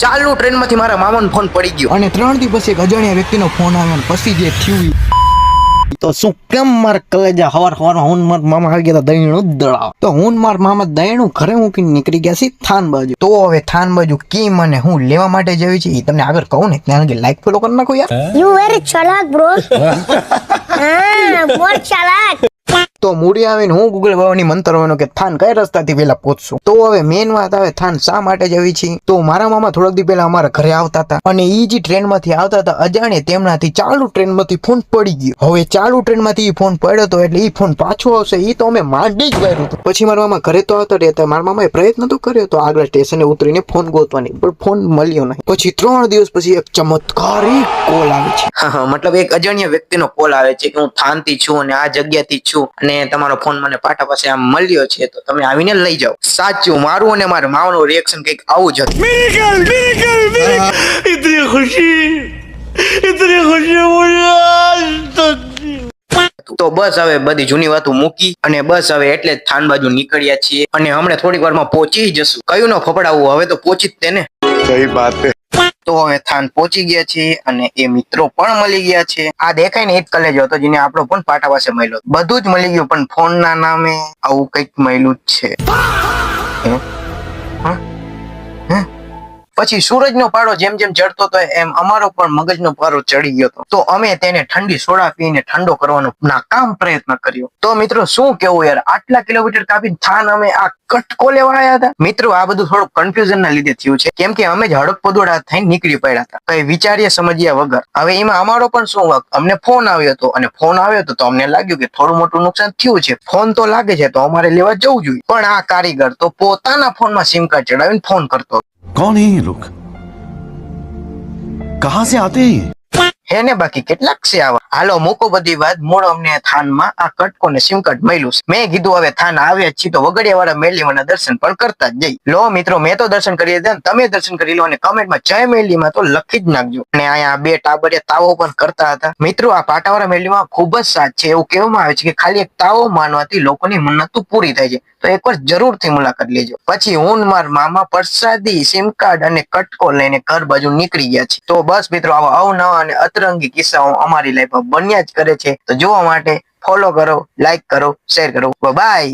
ચાલુ ટ્રેનમાંથી મારા મામાનો ફોન પડી ગયો. અને ત્રણ દિવસ પછી એક અજાણ્યા વ્યક્તિનો ફોન આવ્યો અને પછી જે થયું તો શું કેમ માર કલેજા હવાર હવાર હું માર મામા આવી ગયા દહીણું દળાવ? તો હું માર મામા દહીણું ઘરે હું કે નીકળી ગયા છે થાન બાજુ. તો હવે થાન બાજુ કેમ અને હું લેવા માટે જવી છે એ તમને આગળ કહું ને. ત્યાં લાઈક ફોલો કરી નાખો યાર. યુ વેરી ચલાક બ્રો હા more chalak. તો મૂડી આવીને હું ગૂગલ બાવાની મંતરવાનો કે થાન કયા રસ્તાથી પહેલા પહોંચશું? તો હવે મેન વાત આવે થાન શા માટે જવી છે? તો મારા મામા થોડાક દી પહેલા અમારા ઘરે આવતા હતા અને એ જે ટ્રેનમાંથી આવતા હતા અજાણે તેમનાથી ચાલુ ટ્રેનમાંથી ફોન પડી ગયો. હવે ચાલુ ટ્રેનમાંથી એ ફોન પડ્યો હતો એટલે એ ફોન પાછો આવશે એ તો અમે માંડી જ વાર્યું હતું. પછી મારા મામા ઘરે તો આવતા રહેતા મારા મામાએ પ્રયત્ન તો કર્યો હતો આગળ સ્ટેશને ઉતરીને ફોન ગોતવાની, પણ ફોન મળ્યો નહીં. પછી ત્રણ દિવસ પછી એક ચમત્કારી કોલ આવે છે. મતલબ એક અજાણ્યા વ્યક્તિનો કોલ આવે છે કે હું થાનથી છું અને આ જગ્યાથી છું અને તમારો ફોન મને પાટા પાસે આમ મળ્યો છે તો તમે આવીને લઈ જાઓ. સાચું મારું અને મારા માવાનું રિએક્શન કંઈક આવું જ હતું. ખુશી તો બસ હવે બધી જૂની વાતો મૂકી અને બસ હવે એટલે જ થાન બાજુ નીકળ્યા છીએ. અને હમણાં થોડીક વારમાં પહોંચી જશું. કયું ન ફફડાવું હવે તો પહોંચી જ તેને સહી વાત તો હવે થાન પહોંચી ગયા છે અને એ મિત્રો પણ મળી ગયા છે. આ દેખાય ને એ જ કલેજો હતો જેને આપણો પણ પાટા પાસે મળ્યો. બધું જ મળી ગયું, પણ ફોન ના નામે આવું કંઈક મળ્યું જ છે. હે? પછી સૂરજનો પારો જેમ જેમ ચડતો હતો એમ અમારો પણ મગજનો પારો ચડી ગયો હતો. તો અમે તેને ઠંડી સોડા પીને ઠંડો કરવાનો નાકામ પ્રયત્ન કર્યો. તો મિત્રો શું કેવું યાર? આટલા કિલોમીટર કાપી થાન અમે આ કટકો લેવા આવ્યા હતા? મિત્રો આ બધું થોડું કન્ફ્યુઝન ના લીધે થયું છે. કેમ કે અમે જ હડક પદોડા થઈને નીકળી પડ્યા હતા. કઈ વિચારીએ સમજ્યા વગર. હવે એમાં અમારો પણ શું વાક? અમને ફોન આવ્યો હતો. અને ફોન આવ્યો હતો તો અમને લાગ્યું કે થોડું મોટું નુકસાન થયું છે. ફોન તો લાગે છે તો અમારે લેવા જવું જોઈએ. પણ આ કારીગર તો પોતાના ફોનમાં સિમ કાર્ડ ચડાવીને ફોન કરતો. कौन है ये लोग कहां से आते हैं ये હે ને બાકી કેટલાક છે આવા હાલો, મૂકો બધી વાત. મૂળ અમને થાનમાં આ કટકો ને સિમકટ મળ્યું છે. મેં કીધું, હવે થાન આવ્યા જ છીએ તો વગડિયા વાળા મેલીમાના દર્શન પણ કરતા જઈ. લો, મિત્રો, મેં તો દર્શન કરી લીધા તમે દર્શન કરી લો અને કમેન્ટમાં જય મેલીમાં તો લખી જ નાખજો. અને અહીંયા બે ટાબરિયા તાવો પણ કરતા હતા. મિત્રો, આ પાટાવાળા મેલીમાં ખૂબ જ સાચ છે. એવું કહેવામાં આવે છે કે ખાલી એક તાવો માનવાથી લોકોની મન્નતો પૂરી થાય છે. તો એકવાર જરૂરથી મુલાકાત લેજો. પછી હું માર મામા પ્રસાદી સિમ કાર્ડ અને કટકો લઈને ઘર બાજુ નીકળી ગયા છે તો બસ, મિત્રો, આવા અવનવા અને અતરંગી કિસ્સાઓ અમારી લાઈફમાં બન્યા જ કરે છે. તો જોવા માટે ફોલો કરો લાઈક કરો શેર કરો. બાય